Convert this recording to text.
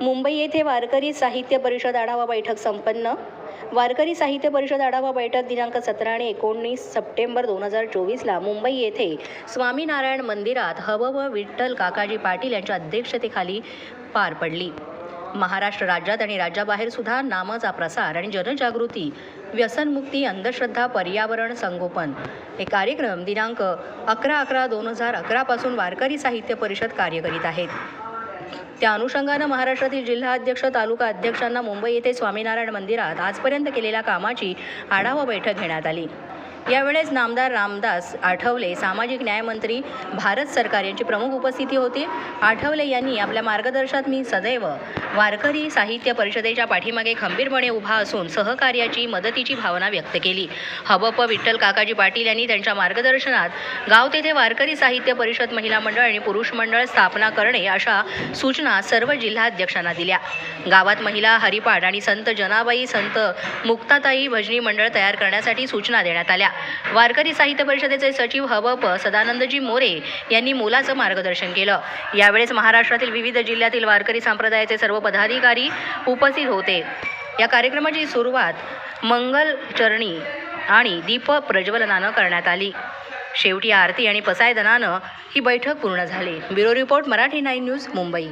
मुंबई येथे वारकरी साहित्य परिषद आढावा बैठक संपन्न. वारकरी साहित्य परिषद आढावा बैठक दिनांक सतरा आणि एकोणीस सप्टेंबर दोन हजार चोवीसला मुंबई येथे स्वामीनारायण मंदिरात हव व विठ्ठल काकाजी पाटील यांच्या अध्यक्षतेखाली पार पडली. महाराष्ट्र राज्यात आणि राज्याबाहेर सुद्धा नामाचा प्रसार आणि जनजागृती व्यसनमुक्ती अंधश्रद्धा पर्यावरण संगोपन हे कार्यक्रम दिनांक अकरा अकरा दोन हजार अकरापासून वारकरी साहित्य परिषद कार्य करीत आहेत. त्या अनुषंगानं महाराष्ट्रातील जिल्हा अध्यक्ष तालुका अध्यक्षांना मुंबई येथे स्वामीनारायण मंदिरात आजपर्यंत केलेल्या कामाची आढावा बैठक घेण्यात आली. यावेळेस नामदार रामदास आठवले सामाजिक न्यायमंत्री भारत सरकार यांची प्रमुख उपस्थिती होती. आठवले यांनी आपल्या मार्गदर्शनात मी सदैव वारकरी साहित्य परिषदेच्या पाठीमागे खंबीरपणे उभा असून सहकार्याची मदतीची भावना व्यक्त केली. हबप विठ्ठल काकाजी पाटील यांनी त्यांच्या मार्गदर्शनात गाव तेथे वारकरी साहित्य परिषद महिला मंडळ आणि पुरुष मंडळ स्थापना करणे अशा सूचना सर्व जिल्हाध्यक्षांना दिल्या. गावात महिला हरिपाठ आणि संत जनाबाई संत मुक्ताताई भजनी मंडळ तयार करण्यासाठी सूचना देण्यात आल्या. वारकरी साहित्य परिषदेचे सचिव हबप सदानंदजी मोरे यांनी मोलाचं मार्गदर्शन केलं. यावेळेस महाराष्ट्रातील विविध जिल्ह्यातील वारकरी संप्रदायाचे सर्व पदाधिकारी उपस्थित होते. या कार्यक्रमाची सुरुवात मंगल चरणी आणि दीप प्रज्वलनानं करण्यात आली. शेवटी आरती आणि पसायदनानं ही बैठक पूर्ण झाली. Bureau report Marathi nine news Mumbai.